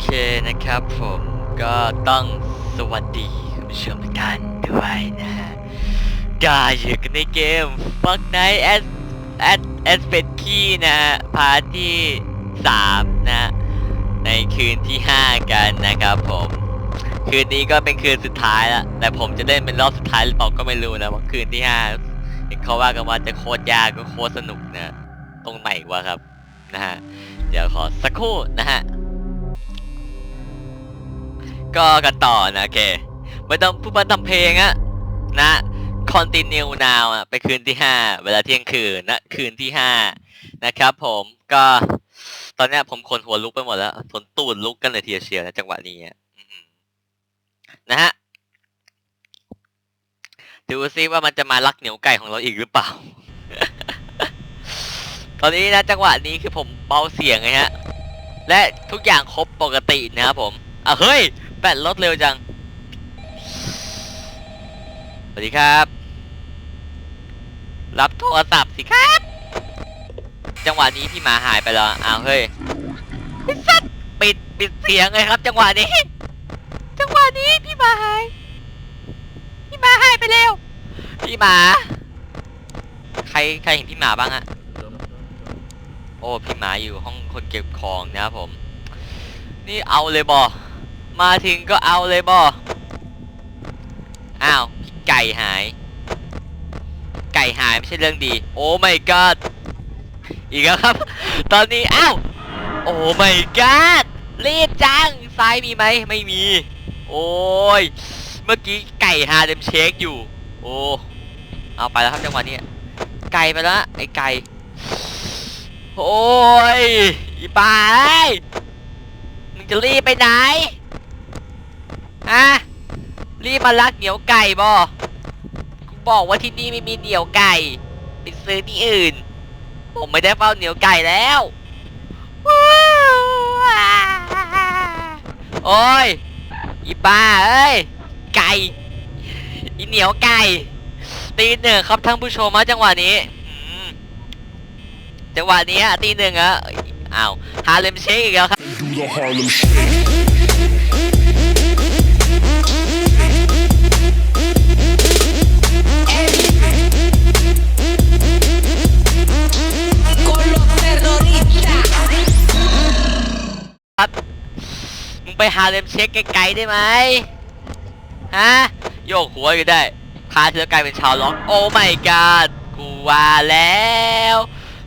เคนะครับผมก็ต้องสวัสดีคุณผู้ชมทุกท่านด้วยนะฮะก็อยู่กันในเกม Fuck Night at at at p e t Key นะฮะพาร์ทที่ 3 นะ ในคืนที่ 5 กันนะครับผม คืนนี้ก็เป็นคืนสุดท้ายละแต่ผมจะเล่นเป็นรอบสุดท้ายหรือเปล่าก็ไม่รู้นะว่าคืนที่5เห็นเขาว่ากันว่าจะโคตรยากก็โคตรสนุกนะ ตรงไหนวะครับนะฮะ เดี๋ยวขอสักครู่นะฮะ ก็กันต่อนะโอเคไม่ต้องพูดมาทำเพลงอะนะ continue now อะไปคืนที่ห้าเวลาเที่ยงคืนนะคืนที่ห้านะครับผมก็ตอนนี้ผมขนหัวลุกไปหมดแล้วขนตูดลุกกันเลยทีเดียวเชียวนะจังหวะนี้นะฮะดูซิว่ามันจะมาลักเหนียวไก่ของเราอีกหรือเปล่า ตอนนี้นะจังหวะนี้คือผมเบาเสียงไงฮะ และทุกอย่างครบปกตินะครับผมอะเฮ้ย แบตลดเร็วจัง สวัสดีครับ รับโทรศัพท์สิครับ จังหวะนี้พี่หมาหายไปแล้ว อ้าวเฮ้ยสัตปิดปิดเสียงเลยครับ จังหวะนี้ จังหวะนี้พี่หมาหาย พี่หมาหายไปเร็ว พี่หมา ใครใครเห็นพี่หมาบ้างฮะโอ้พี่หมาอยู่ห้องคนเก็บของนะครับผม นี่เอาเลยบอ มาถึงก็เอาเลยบออ้าวพี่ไก่หาย ไก่หายไม่ใช่เรื่องดี โอ้ my god อีกแล้วครับ ตอนนี้ อ้าว โอ้ my god รีบจัง ซ้ายมีไหม ไม่มี โอ้ย เมื่อกี้ไก่หาเดมเช็คอยู่ โอ้ เอาไปแล้วครับจังหวะนี้ ไก่ไปแล้วไอ้ไก่ โอ้ย อีปายมึงจะรีบไปไหน ฮะรีบมาลักเหนียวไก่บอกูบอกว่าที่นี่ไม่มีเหนียวไก่ไปซื้อที่อื่น ผมไม่ได้เฝ้าเหนียวไก่แล้วโอ้ยอีป้าเอ้ยไก่อีเหนียวไก่ตีหนึ่งครับท่านผู้ชมมาจังหวะนี้จังหวะนี้ตีหนึ่งอะอ้าวฮาเลมเชคอีกแล้วครับ ไปหาเลมเช็คไกลๆได้ไหมฮะโยกหัวอยู่ได้พาเธอกลายเป็นชาวล็อกโอ้ my god กูว่าแล้ว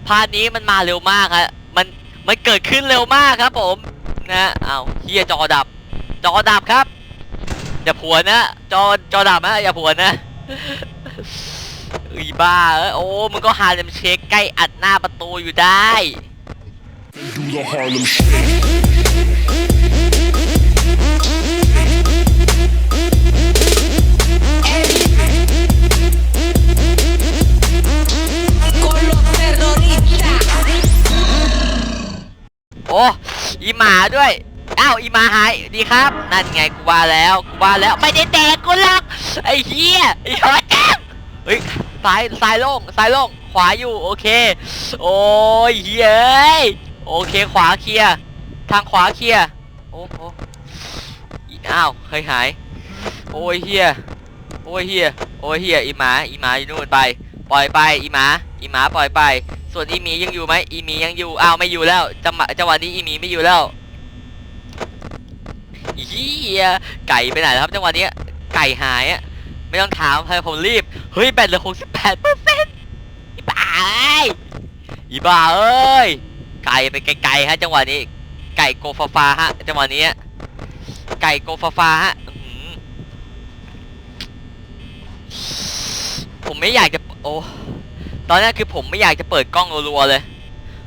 พาร์ทนี้มันมาเร็วมากฮะมันมันเกิดขึ้นเร็วมากครับผมนะเอาเฮียจอดับ จอดับครับอย่าผัวนะจอจอดับนะอย่าผัวนะอีบ้าเอยโอ้มึงก็หาเลมเช็คใกล้อัดหน้าประตูอยู่ได้ โอ้อีหมาด้วยอ้าวอีหมาหายดีครับ นั่นไงกูว่าแล้วกูว่าแล้วไม่ได้แดกกูหรอกไอ้เหี้ยไอ้หอยแก้มเฮ้ยซ้ายซ้ายโล่งซ้ายโล่งขวาอยู่โอเค โอ้ยเฮ้ยโอเคขวาเคลียร์ทางขวาเคลียร์โอ้โหอ้าวเฮ้ยหาย โอ้ยเฮียโอ้ยเฮียโอ้ยเฮียอีหมาอีหมาอยู่นู่นไป ปล่อยไปอีหมาอีหมาปล่อยไป ส่วนอีหมียังอยู่ไหมอีหมียังอยู่อ้าวไม่อยู่แล้วจังหวะจังหวะนี้อีหมีไม่อยู่แล้วเฮียไก่ไปไหนแล้วครับจังหวะนี้ไก่หายอะไม่ต้องถามใครผมรีบเฮ้ยแบตเหลือหกสิบแปดเปอร์เซ็นต์อีบ้าเอ้ยอีบ้าเอ้ยไก่ไปไกลๆฮะจังหวะนี้ ไก่โกฟาฟาฮะจังหวะนี้ไก่โกฟาฟาฮะผมไม่อยากจะโอ้ ตอนนี้คือผมไม่อยากจะเปิดกล้องรัวๆเลย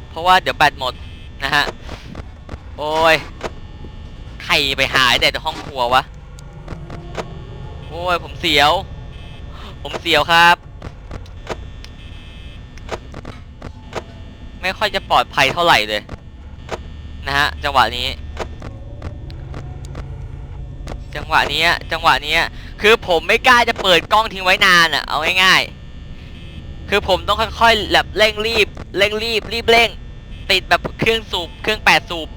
เพราะว่าเดี๋ยวแบตหมดนะฮะ โอ้ย ใครไปหายแต่ห้องครัววะ โอ้ย ผมเสียว ผมเสียวครับ ไม่ค่อยจะปลอดภัยเท่าไหร่เลย นะฮะ จังหวะนี้ จังหวะนี้ จังหวะนี้ คือผมไม่กล้าจะเปิดกล้องทิ้งไว้นานอะเอาง่ายๆ คือผมต้องค่อยๆแบบเร่งรีบเร่งรีบรีบเร่ง ติดแบบเครื่องสูบเครื่องแปดสูบ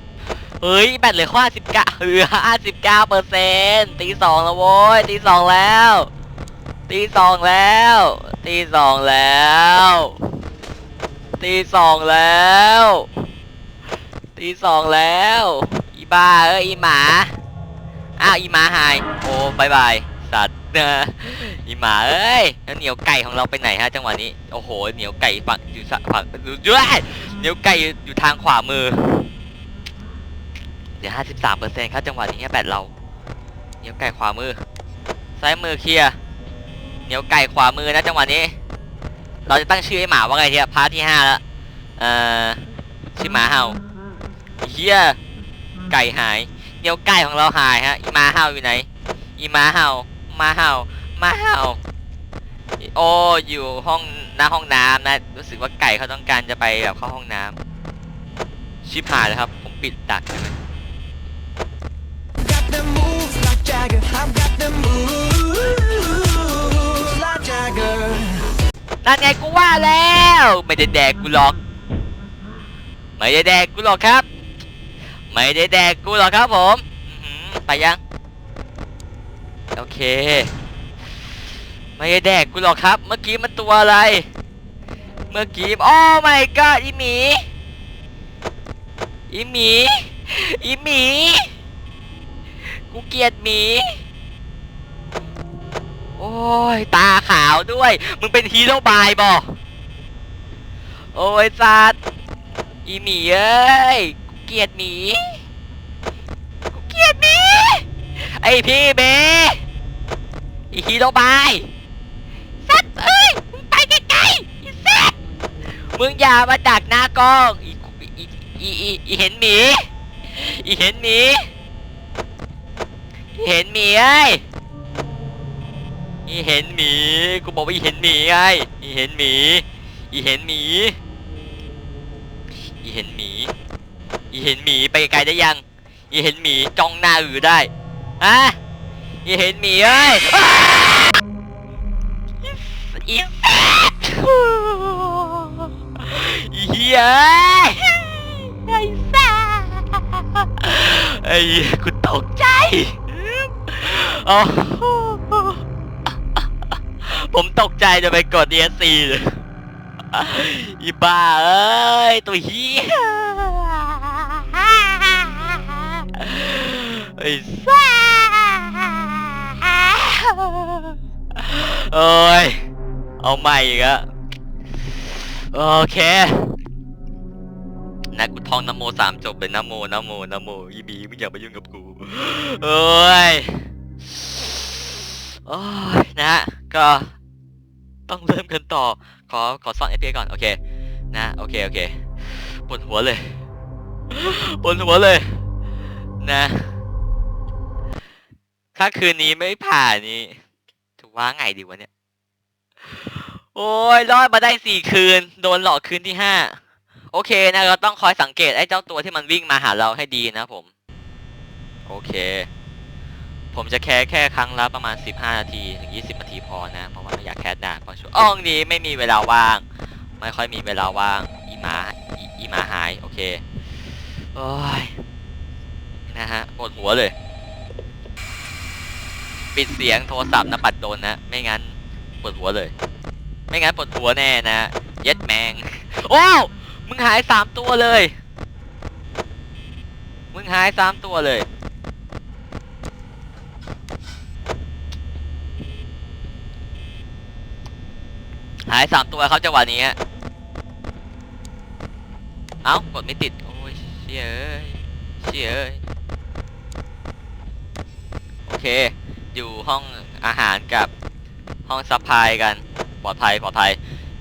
เฮ้ยแบตเหลือข้อสิบเก้าเหลือห้าสิบเก้าเปอร์เซ็นต์ตีสองแล้วโว้ยตีสองแล้ว ตีสองแล้ว ตีสองแล้ว ตีสองแล้ว ตีสองแล้ว อีบ้าเอ้ยอีหมา อ้าวอีหมาหาย โอ้บายบาย สัตว์ นอะอีหมาเอ้ยแล้วเหนียวไก่ของเราไปไหนฮะจังหวะนี้โอ้โหเหนียวไก่ฝั่งอยู่ฝั่งดูด้วยเหนียวไก่อยู่ทางขวามือเหลือห้าสิบสามเปอร์เซ็นต์ครับจังหวะนี้แบตเราเหนียวไก่ขวามือซ้ายมือเคลียร์เหนียวไก่ขวามือนะจังหวะนี้ เราจะตั้งชื่อให้หมาว่าไงเนี่ยพาร์ทที่ห้าแล้วเอ่อชื่อหมาเห่าเฮียไก่หายเหนียวไก่ของเราหายฮะอีหมาเห่าอยู่ไหนอีหมาเห่า มาเห่าหมาเห่าโอ้อยู่ห้องหน้าห้องน้ำนะ รู้สึกว่าไก่เขาต้องการจะไปแบบเข้าห้องน้ำชิบหายแล้วครับ ผมปิดดักใช่ไหม got the moves like Jagger. I've got the moves like Jagger. นั่นไงกูว่าแล้ว ไม่ได้แดกกูหรอก ไม่ได้แดกกูหรอกครับ ไม่ได้แดกกูหรอกครับผมอื้อหือไปยัง โอเค ไม่ได้แดกกูหรอกครับ เมื่อกี้มันตัวอะไร เมื่อกี้โอ้ my god อีหมีอีหมีอีหมีกูเกลียดหมีโอ้ยตาขาวด้วย มึงเป็นฮีโร่บายบอโอ้ยสัตว์อีหมีเอ้ยกูเกลียดหมี กูเกลียดหมี ไอพี่เบอีฮีโร่บายสัตว์เอ้ยมึงไปไกลๆอีสัตว์มึงอย่ามาดักหน้ากล้องอีอีอีอีอีเห็นหมีอีเห็นหมีอีเห็นหมีเอ้ยอีเห็นหมีกูบอกว่าอีเห็นหมีไงอีเห็นหมีอีเห็นหมีอีเห็นหมีอีเห็นหมีไปไกลได้ยังอีเห็นหมีจ้องหน้าอือได้ ฮะอีเห็นหมีเอ้ยอ้าอีสัตว์อีเหี้ยเอ้ยไอ้สัตว์ไอ้กูตกใจโอ้ผมตกใจจะไปกด ESC เลยอีบ้าเอ้ย ตัวเฮีย อ้ซ่าโอ้ย เอาใหม่อีกอะโอเคนะกูท่องนโมสามจบเลยนะโมนโมนโมอีบีมึงอย่ามายุ่งกับกูโอ้ยโอ้ยนะ ก็ต้องเริ่มกันต่อ ขอขอซ่อนเอฟก่อน โอเค นะ โอเค โอเคปวดหัวเลยปวดหัวเลย นะ ถ้าคืนนี้ไม่ผ่านนี่จะว่าไงดีวะเนี่ย โอ้ยรอดมาได้สี่คืน โดนหลอกคืนที่ห้าโอเคนะเราต้องคอยสังเกตไอ้เจ้าตัวที่มันวิ่งมาหาเราให้ดีนะผม โอเค ผมจะแคสแค่ครั้งละประมาณ 15 นาทีถึง 20 นาทีพอนะ เพราะว่าไม่อยากแคสนานเพราะช่วงอ้องนี้ไม่มีเวลาว่าง ไม่ค่อยมีเวลาว่างอีหมาอีอีหมาหาย โอเคโอ้ยนะฮะปวดหัวเลย ปิดเสียงโทรศัพท์นะปัดโดนนะ ไม่งั้นปวดหัวเลย ไม่งั้นปวดหัวแน่นะ เย็ดแมง โอ้วมึงหายสามตัวเลย มึงหายสามตัวเลย หายสามตัวเขาจังหวะนี้ฮะเอ้ากดไม่ติด โอ้ยเชี่ยเอ้ยเชี่ยเอ้ยโอเค อยู่ห้องอาหารกับห้องซัพพลายกันปลอดภัยปลอดภัย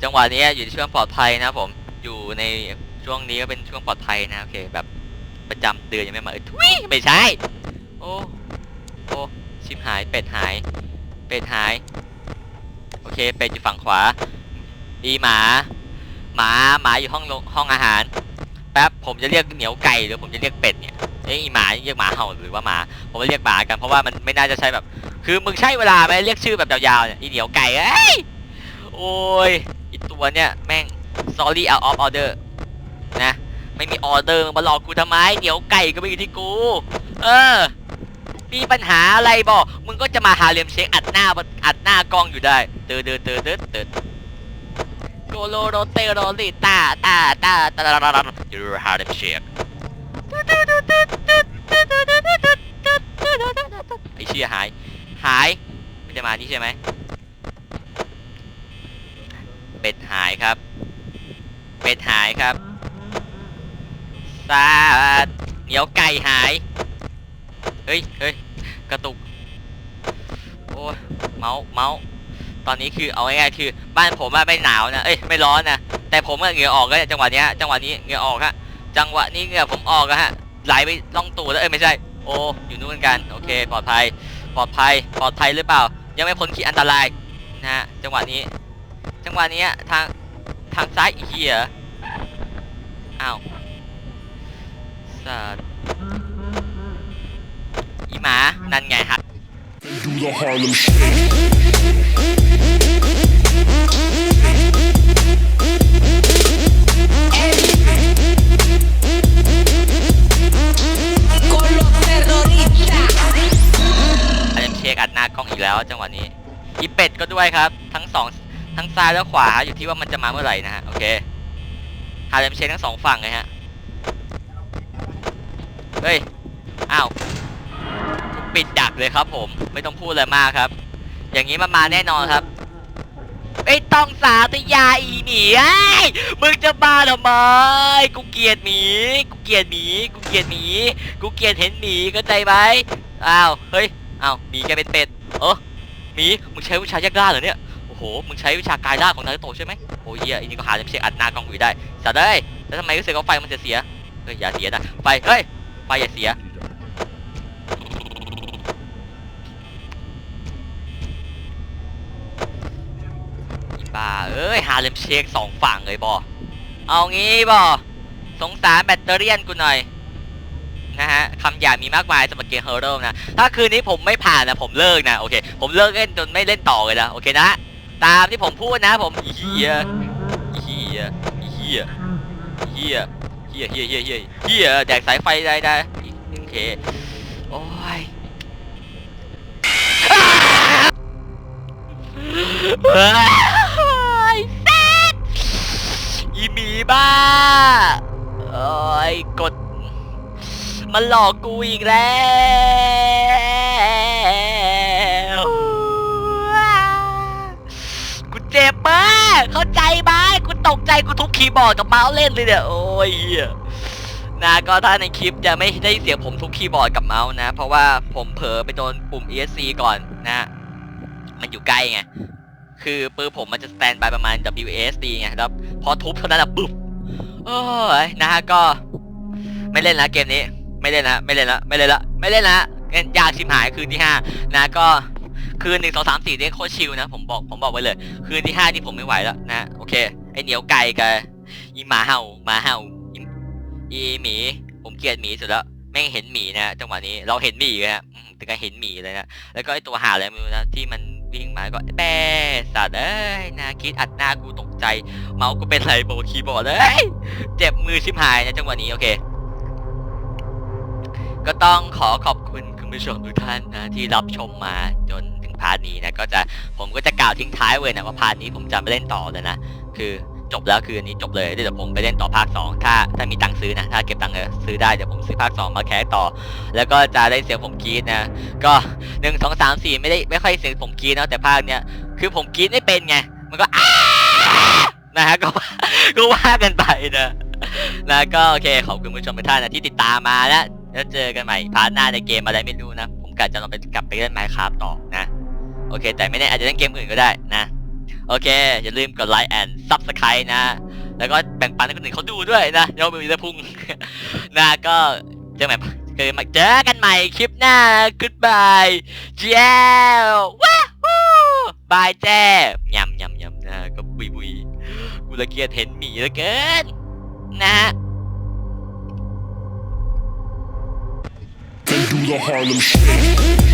จังหวะนี้อยู่ในช่วงปลอดภัยนะผมอยู่ในช่วงนี้ก็เป็นช่วงปลอดภัยนะโอเคแบบประจำเดือนยังไม่มาเออทุยไม่ใช่โอ้โอ้ชิบหายเป็ดหายเป็ดหายโอเคเป็ดอยู่ฝั่งขวาอีหมาหมาหมาอยู่ห้องลงห้องอาหารแป๊บผมจะเรียกเหนียวไก่หรือผมจะเรียกเป็ดเนี่ย เอ้ยหมาเรียกหมาเห่าหรือว่าหมาผมเรียกหมากันเพราะว่ามันไม่น่าจะใช่แบบ คือมึงใช่เวลาไหมเรียกชื่อแบบยาวๆเนี่ยอีเหนียวไก่เอ้ยโอ้ยอีตัวเนี่ยแม่ง sorry out of order นะไม่มีออเดอร์มาหลอกกูทำไมเดียวไก่ก็ไม่อยู่ที่กู เออ มีปัญหาอะไรบอก มึงก็จะมาหาเรียมเช็คอัดหน้าอัดหน้ากล้องอยู่ได้ เตือเตือเตือเตือเตือโกโลโรเตโรลิตาตาตาตาตาตาตาอยู่หาเรียมเช็ค ไอเชี่ยหาย หายไม่ได้มานี่ใช่ไหมเป็ดหายครับ เป็ดหายครับซาเหนียวไก่หาย เฮ้ยเฮ้ยกระตุก โอ้เมาส์เมาส์ตอนนี้คือเอาง่ายๆคือ บ้านผมอะไม่หนาวนะ เอ้ยไม่ร้อนนะ แต่ผมอะเหงื่อออกแล้วเนี่ยจังหวะนี้จังหวะนี้เหงื่อออกฮะ จังหวะนี้เหงื่อผมออกฮะ ไหลไปล่องตูดแล้วเอ้ยไม่ใช่ โอ้อยู่นู่นกันโอเคปลอดภัยปลอดภัยปลอดภัยหรือเปล่า ยังไม่พ้นขีดอันตรายนะฮะจังหวะนี้ จังหวะนี้ทางทางซ้ายเหี้ยอ้าวสัตว์อีหมานั่นไงฮะ Do the Harlem Shake. Con los terroristas. อาจจะเช็คอัดหน้ากล้องอีกแล้วจังหวะนี้อีเป็ดก็ด้วยครับ ทั้งสองทั้งซ้ายและขวาอยู่ที่ว่ามันจะมาเมื่อไหร่นะฮะโอเคฮาเลมเช็คทั้งสองฝั่งเลยฮะเฮ้ยอ้าวปิดดักเลยครับผมไม่ต้องพูดอะไรมากครับ อย่างนี้มันมาแน่นอนครับ ไม่ต้องสาธยาอีหมีไอ้มึงจะมาทำไมกูเกลียดหมีกูเกลียดหมีกูเกลียดหมีกูเกลียดเห็นหมีเข้าใจไหมอ้าวเฮ้ยอ้าวหมีแกเป็นเป็ดเออหมีมึงใช้วิชาแยกล่าเหรอเนี่ยโอ้โหมึงใช้วิชากายล่าของนารูโตะใช่ไหมโอ้ยเหี้ยอันนี้ก็หาจะเช็คอัดหน้ากล้องอยู่ได้สัตว์เอ้ยแล้วทำไมรู้สึกว่าไฟมันจะเสียเฮ้ยอย่าเสียนะไฟเฮ้ยไฟอย่าเสีย อีบ้า เอ้ยหาเลมเช็คสองฝั่งเลยบอเอางี้บอสงสารแบตเตอรี่ยนกูหน่อยนะฮะคำหยาบมีมากมายสำหรับเกมเฮอร์โรนะ ถ้าคืนนี้ผมไม่ผ่านนะผมเลิกนะโอเค ผมเลิกเล่นจนไม่เล่นต่อเลยนะโอเคนะ ตามที่ผมพูดนะผมอีเฮียอีเฮียอีเฮียเฮียเฮียเฮียเฮียเฮียเฮียแดกสายไฟได้ได้โอเคโอ้ยเฮ้ยแซ่บอีหมี บ้าโอ้ยกด มันหลอกกูอีกแล้วกูเจ็บมากเข้าใจไหมกูตกใจกูทุบคีย์บอร์ดกับเมาส์เล่นเลยเนี่ยโอ้ยเหี้ยนะก็ถ้าในคลิปจะไม่ได้เสียงผมทุบคีย์บอร์ดกับเมาส์นะ เพราะว่าผมเผลอไปโดนปุ่ม ESC ก่อนนะ มันอยู่ใกล้ไงคือปืนผมมันจะสแตนบายประมาณ WASD ไงแล้ว พอทุบเท่านั้นอะบึ้มโอ้ยนะฮะก็ ไม่เล่นละเกมนี้ ไม่เล่นละไม่เล่นละไม่เล่นละไม่เล่นละเล่นยากชิมหายคืนที่ห้านะก็คืนหนึ่งสองสามสี่นี่โคตรชิลนะผมบอกผมบอกไว้เลย คืนที่ห้านี่ผมไม่ไหวแล้วนะโอเคไอเหนียวไก่กับอีหมาเห่าหมาเห่าอีหมี ผมเกลียดหมีสุดแล้วแม่งเห็นหมีนะจังหวะนี้เราเห็นหมีเลยฮะถึงกับเห็นหมีเลยนะแล้วก็ไอตัวหาอะไรไม่รู้นะที่มันวิ่งมาก็แป้สัตว์เอ้ยนาคิดอัดหน้ากูตก ใจ เมาส์กูเป็นไรโบว์คีย์บอร์ดเลยเจ็บมือชิบหายนะจังหวะนี้โอเค ก็ต้องขอขอบคุณคุณผู้ชมทุกท่านนะที่รับชมมาจนถึงพาร์ทนี้นะก็จะผมก็จะกล่าวทิ้งท้ายไว้นะว่าพาร์ทนี้ผมจะไม่เล่นต่อเลยนะคือจบแล้วคืออันนี้จบเลยเดี๋ยวผมไปเล่นต่อภาค 2 ถ้าถ้ามีตังค์ซื้อนะถ้าเก็บตังค์ซื้อได้เดี๋ยวผมซื้อภาค 2 มาแคสต่อ แล้วก็จะได้เสียงผมกรีดนะ ก็หนึ่งสองสามสี่ไม่ได้ไม่ค่อยเสียงผมกรีดนะแต่ภาคเนี้ยคือผมกรีดไม่เป็นไง มันก็อ้า นะฮะก็ว่าก็ว่ากันไปนะนะก็โอเคขอบคุณผู้ชมทุกท่านนะที่ติดตามมาแล้วแล้วเจอกันใหม่พาร์ทหน้าในเกมอะไรไม่รู้นะ ผมกะจะลองไปกลับไปเล่นไมค์คราฟต่อนะโอเค แต่ไม่แน่อาจจะเล่นเกมอื่นก็ได้นะ โอเค อย่าลืมกดไลค์แอนด์ซับสไครต์นะ แล้วก็แบ่งปันให้คนอื่นเขาดูด้วยนะยอมมีตะพุงนะก็เจอใหม่เจอมาเจอกันใหม่คลิปหน้า goodbye เจ้าว้าฮู้บายแจ้ยำยำยำนะก็ ละเกียดเห็นหมีเละเกิน นะ do the Harlem shake.